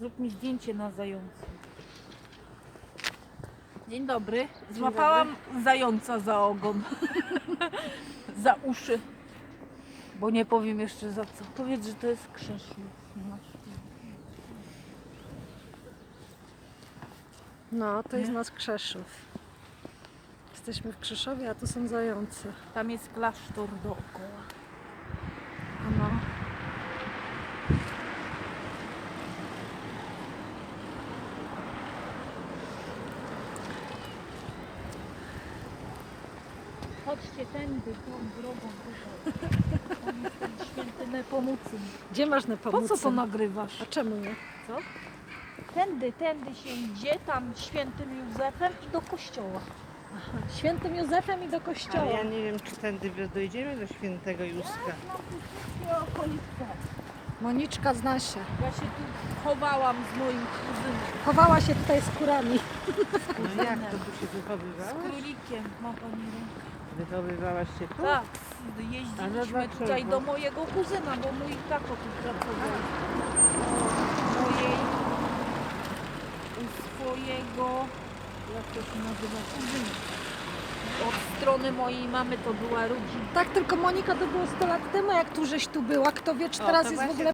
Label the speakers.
Speaker 1: Zrób mi zdjęcie na zającu. Dzień dobry. Złapałam zająca za ogon. za uszy. Bo nie powiem jeszcze za co. Powiedz, że to jest krzesło.
Speaker 2: No, to jest
Speaker 1: Nie?
Speaker 2: nasz Krzeszów. Jesteśmy w Krzeszowie, a tu są zające.
Speaker 1: Tam jest klasztor dookoła.
Speaker 2: No.
Speaker 1: Chodźcie tędy, tą drogą tutaj. On jest ten święty Nepomucyn.
Speaker 2: Gdzie masz
Speaker 1: Po
Speaker 2: Nepomucyn?
Speaker 1: co to nagrywasz?
Speaker 2: A czemu nie?
Speaker 1: Co? Tędy, tędy się idzie, tam świętym Józefem i do kościoła.
Speaker 2: Aha, świętym Józefem i do
Speaker 3: Ale
Speaker 2: kościoła.
Speaker 3: ja nie wiem, czy tędy dojdziemy do świętego Józka.
Speaker 1: Znam tu wszystkie okolice.
Speaker 2: Moniczka zna się.
Speaker 1: Ja się tu chowałam z moim kuzynem,
Speaker 2: Chowała się tutaj z kurami.
Speaker 3: No jak to tu się
Speaker 1: z
Speaker 3: wychowywałaś?
Speaker 1: królikiem. Ma pani rękę.
Speaker 3: Wychowywałaś się tu?
Speaker 1: Tak,
Speaker 3: Ale
Speaker 1: jeździliśmy
Speaker 3: dlaczego?
Speaker 1: tutaj do mojego kuzyna, bo mój tato tu pracował. Mojej, u swojego, jak to się nazywa, kuzyna. Od strony mojej mamy to była rodzina.
Speaker 2: Tak, tylko Monika to było 100 lat temu, jak tu żeś tu była. Kto wie, czy
Speaker 3: O,
Speaker 2: teraz
Speaker 3: to
Speaker 2: jest w
Speaker 3: właśnie
Speaker 2: ogóle